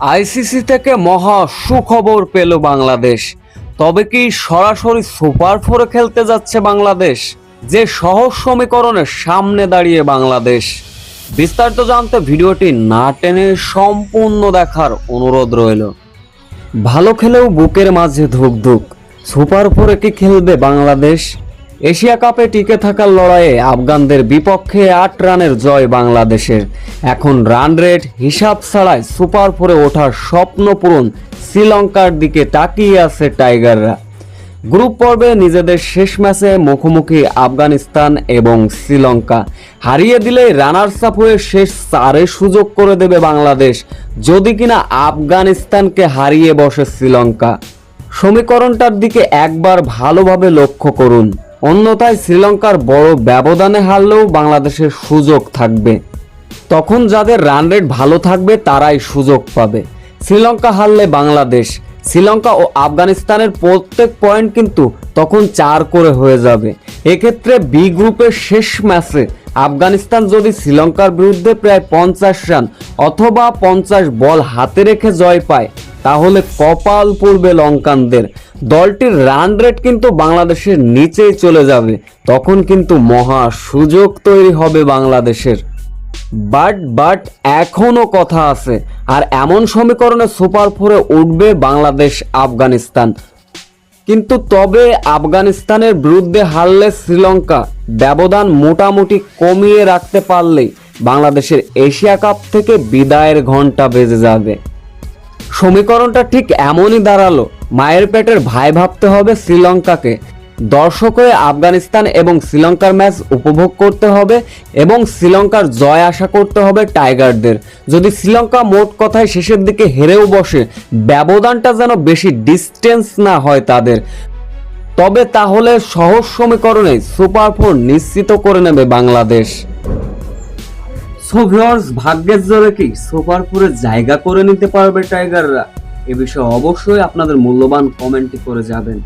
ICC থেকে মহা সুখবর পেল বাংলাদেশ। তবে কি সরাসরি সুপার ফোরে খেলতে যাচ্ছে বাংলাদেশ? যে সহজ সমীকরণের সামনে দাঁড়িয়ে বাংলাদেশ। বিস্তারিত জানতে ভিডিওটি না টেনে সম্পূর্ণ দেখার অনুরোধ রইল। ভালো খেলেও বুকের মাঝে ধুক ধুক সুপার ফোরে কি খেলবে বাংলাদেশ? এশিয়া কাপে টিকে থাকার লড়াইয়ে আফগানদের বিপক্ষে আট রানের জয় বাংলাদেশের। এখন রান রেট হিসাব ছাড়ায় সুপার ফোরে ওঠার স্বপ্ন পূরণ শ্রীলঙ্কার দিকে তাকিয়ে আছে টাইগাররা। গ্রুপ পর্বে নিজেদের শেষ ম্যাচে মুখোমুখি আফগানিস্তান এবং শ্রীলঙ্কা। হারিয়ে দিলে রানার্স আপ হয়ে শেষ চারে সুযোগ করে দেবে বাংলাদেশ। যদি কিনা আফগানিস্তানকে হারিয়ে বসে শ্রীলঙ্কা। সমীকরণটার দিকে একবার ভালোভাবে লক্ষ্য করুন। অন্যথায় শ্রীলঙ্কার বড় ব্যবধানে হারলেও বাংলাদেশের সুযোগ থাকবে। তখন যাদের রান রেট ভালো থাকবে, তারাই সুযোগ পাবে। শ্রীলঙ্কা হারলে বাংলাদেশ। শ্রীলঙ্কা ও আফগানিস্তানের প্রত্যেক পয়েন্ট কিন্তু তখন চার করে হয়ে যাবে। এক্ষেত্রে বি গ্রুপের শেষ ম্যাচে আফগানিস্তান যদি শ্রীলঙ্কার বিরুদ্ধে প্রায় পঞ্চাশ রান অথবা পঞ্চাশ বল হাতে রেখে জয় পায় তাহলে কপাল পড়বে লঙ্কানদের। দলটির রান রেট কিন্তু বাংলাদেশের নিচেই চলে যাবে। তখন কিন্তু মহা সুযোগ তৈরি হবে বাংলাদেশের। বাট বাট এখনও কথা আছে। আর এমন সমীকরণে সুপার ফোরে উঠবে বাংলাদেশ আফগানিস্তান। কিন্তু তবে আফগানিস্তানের বিরুদ্ধে হারলে শ্রীলঙ্কা। ব্যবধান মোটামুটি কমিয়ে রাখতে পারলেই বাংলাদেশের এশিয়া কাপ থেকে বিদায়ের ঘণ্টা বেজে যাবে। সমীকরণটা ঠিক এমনই দাঁড়াল। মায়ের পেটের ভাই ভাবতে হবে শ্রীলঙ্কাকে। দর্শক হয়ে আফগানিস্তান এবং শ্রীলঙ্কার ম্যাচ উপভোগ করতে হবে এবং শ্রীলঙ্কার জয় আশা করতে হবে টাইগারদের। যদি শ্রীলঙ্কা মোট কথায় শেষের দিকে হেরেও বসে, ব্যবধানটা যেন বেশি ডিস্টেন্স না হয় তাদের। তবে তাহলে সহজ সমীকরণে সুপার ফোর নিশ্চিত করে নেবে বাংলাদেশ। সো ভাগ্যের জোরে কি? সুপারপুরে জায়গা করে নিতে পারবে টাইগাররা। এ বিষয়ে অবশ্যই আপনাদের মূল্যবান কমেন্টটি করে যাবেন।